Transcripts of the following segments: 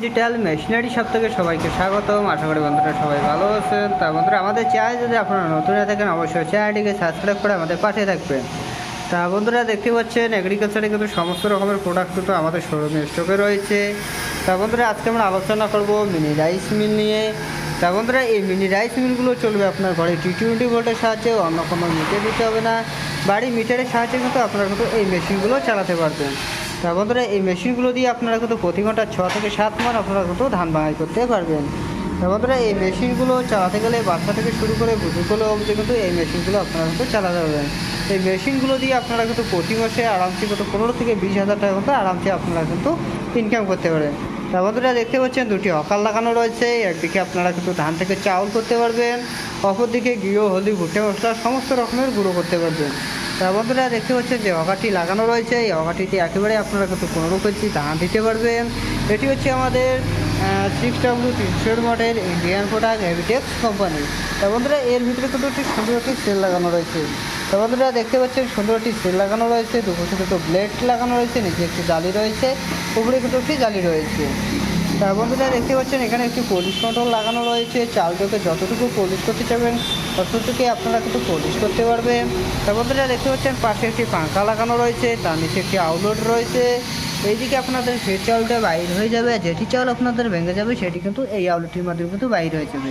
Digital machinery সব থেকে সবাইকে স্বাগতম। আশা করি বন্ধুরা সবাই ভালো আছেন। তা বন্ধুরা, আমাদের চ্যানেল যদি আপনারা নতুন হয়ে থাকেন, অবশ্যই চ্যানেলটিকে সাবস্ক্রাইব করে আমাদের পাশে থাকবেন। তা বন্ধুরা, দেখতে পাচ্ছেন এগ্রিকালচারে কিন্তু সমস্ত রকমের প্রোডাক্ট কিন্তু আমাদের শোরুমে স্টকে রয়েছে। তা বন্ধুরা, আজকে আমরা আলোচনা করব মিনি রাইস মিল নিয়ে। তা বন্ধুরা, এই মিনি রাইস মিলগুলো চলবে আপনার ঘরে টি টোয়েন্টি ভোল্টের সাহায্যে, অন্য কোনো মিটার দিতে হবে না। বাড়ি মিটারের সাহায্যে কিন্তু আপনারা কিন্তু এই মেশিনগুলো চালাতে পারবেন। তা বন্ধুরা, এই মেশিনগুলো দিয়ে আপনারা কিন্তু প্রতি ঘণ্টা ছ থেকে সাত মান আপনারা কিন্তু ধান বাঙাই করতে পারবেন। বন্ধুরা, এই মেশিনগুলো চালাতে গেলে বাচ্চা থেকে শুরু করে বুজুর্গুলো অবধি কিন্তু এই মেশিনগুলো আপনারা কিন্তু চালাতে পারবেন। এই মেশিনগুলো দিয়ে আপনারা কিন্তু প্রতি মাসে আরামসে কিন্তু পনেরো থেকে বিশ হাজার টাকা কিন্তু আরামসে আপনারা কিন্তু ইনকাম করতে পারেন তা বন্ধুরা, দেখতে পাচ্ছেন দুটি অকাল লাগানো রয়েছে। একদিকে আপনারা কিন্তু ধান থেকে চাউল করতে পারবেন, অপরদিকে গৃহ, হলদি, ভুট্টে, মশলা, সমস্ত রকমের গুঁড়ো করতে পারবেন। তা বন্ধুরা দেখতে পাচ্ছেন যে অগাটি লাগানো রয়েছে। এই অগাটিতে একেবারে আপনারা কিন্তু পনেরো কেজি ধান দিতে পারবেন। এটি হচ্ছে আমাদের সিক্স ডাব্লিউ তিনশো model Indian product Heavytex company. তা বন্ধুরা এর ভিতরে কিন্তু একটি সুন্দর একটি সেল লাগানো রয়েছে। তা বন্ধুরা দেখতে পাচ্ছেন সুন্দর একটি সেল লাগানো রয়েছে। দুপুরে দুটো ব্লেড লাগানো রয়েছে, নিচে একটি জালি রয়েছে, উপরে কিন্তু একটি জালি রয়েছে। তা বন্ধুরা দেখতে পাচ্ছেন, এখানে একটি পলিশ কন্ট্রোল লাগানো রয়েছে। চালটাকে যতটুকু পলিশ করতে চাবেন ততটুকু আপনারা কিন্তু পলিশ করতে পারবেন। তা বন্ধুরা দেখতে পাচ্ছেন, পাশে একটি পাঙ্খা লাগানো রয়েছে, তার নিচে একটি আউটলোড রয়েছে। এইদিকে আপনাদের যে চাউলটা বাইর হয়ে যাবে, যেটি চাউল আপনাদের ভেঙে যাবে, সেটি কিন্তু এই আউলেটির মাধ্যমে কিন্তু বাইর হয়ে যাবে।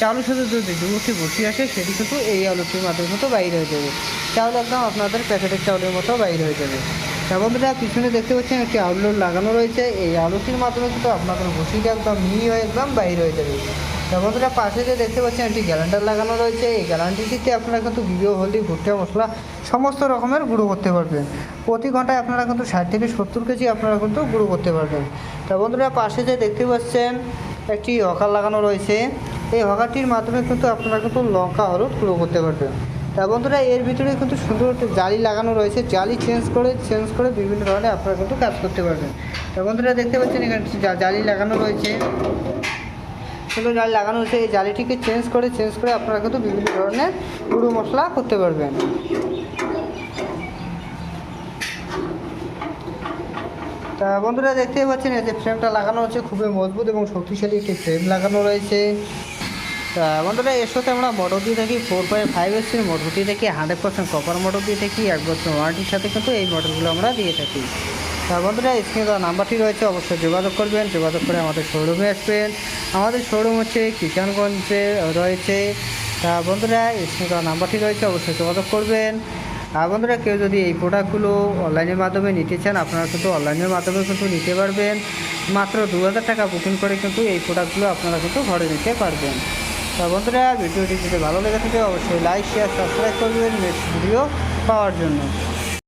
চাউলের সাথে যদি দুটি বসি আসে, সেটি কিন্তু এই আউলেটির মাধ্যমে কিন্তু বাইর হয়ে যাবে। চাউল একদম আপনাদের প্যাকেটের চাউলের মতো বাইর হয়ে যাবে। বন্ধুরা, পিছনে দেখতে পাচ্ছেন একটি আউটলোড লাগানো রয়েছে। এই আলোটির মাধ্যমে কিন্তু আপনাদের ভুসিটা একদম মিহি হয়ে একদম বাইর হয়ে যাবে। তা বন্ধুরা, পাশে যে দেখতে পাচ্ছেন একটি গ্যারান্টার লাগানো রয়েছে। এই গ্যারান্টিটিতে আপনারা কিন্তু গৃহ হলদি, ভুট্টা, মশলা সমস্ত রকমের গুঁড়ো করতে পারবেন। প্রতি ঘন্টায় আপনারা কিন্তু ষাট থেকে সত্তর কেজি আপনারা কিন্তু গুঁড়ো করতে পারবেন। তা বন্ধুরা, পাশে যে দেখতে পাচ্ছেন একটি হকার লাগানো রয়েছে। এই হকারটির মাধ্যমে কিন্তু আপনারা কিন্তু লঙ্কা হলুদ গুঁড়ো করতে পারবেন। তা বন্ধুরা, এর ভিতরে কিন্তু সুন্দর একটা জালি লাগানো রয়েছে। জালি চেঞ্জ করে চেঞ্জ করে বিভিন্ন ধরনের আপনারা কিন্তু কাজ করতে পারবেন। তা বন্ধুরা, দেখতে পাচ্ছেন এখানে জালি লাগানো রয়েছে। সুন্দর জালি লাগানো রয়েছে এই জালিটিকে চেঞ্জ করে চেঞ্জ করে আপনারা কিন্তু বিভিন্ন ধরনের গুঁড়ো মশলা করতে পারবেন। তা বন্ধুরা, দেখতেই পাচ্ছেন এই যে ফ্রেমটা লাগানো হচ্ছে। খুবই মজবুত এবং শক্তিশালী একটি ফ্রেম লাগানো রয়েছে। বন্ধুরা এর সাথে আমরা মোটর দিয়ে থাকি ফোর পয়েন্ট ফাইভ এসির মোটর দিয়ে থাকি হান্ড্রেড পার্সেন্ট কপার মোটর দিয়ে থাকি এক বছর ওয়ারেন্টির সাথে কিন্তু এই মোটরগুলো আমরা দিয়ে থাকি। বন্ধুরা স্ক্রিনে দেওয়া নাম্বারটি রয়েছে। অবশ্যই যোগাযোগ করবেন। যোগাযোগ করে আমাদের শোরুমে আসবেন। আমাদের শোরুম হচ্ছে কিষানগঞ্জে রয়েছে। তা বন্ধুরা স্ক্রিনে দেওয়া নাম্বারটি রয়েছে। অবশ্যই যোগাযোগ করবেন। আর বন্ধুরা, কেউ যদি এই প্রোডাক্টগুলো অনলাইনের মাধ্যমে নিতে চান, আপনারা কিন্তু অনলাইনের মাধ্যমে কিন্তু নিতে পারবেন। মাত্র দু হাজার টাকা বুকিং করে কিন্তু এই প্রোডাক্টগুলো আপনারা কিন্তু ঘরে নিতে পারবেন। তা বন্ধুরা, ভিডিওটি যদি ভালো লেগে থাকে, অবশ্যই লাইক শেয়ার সাবস্ক্রাইব করবেন। নেক্সট ভিডিও পাওয়ার জন্য।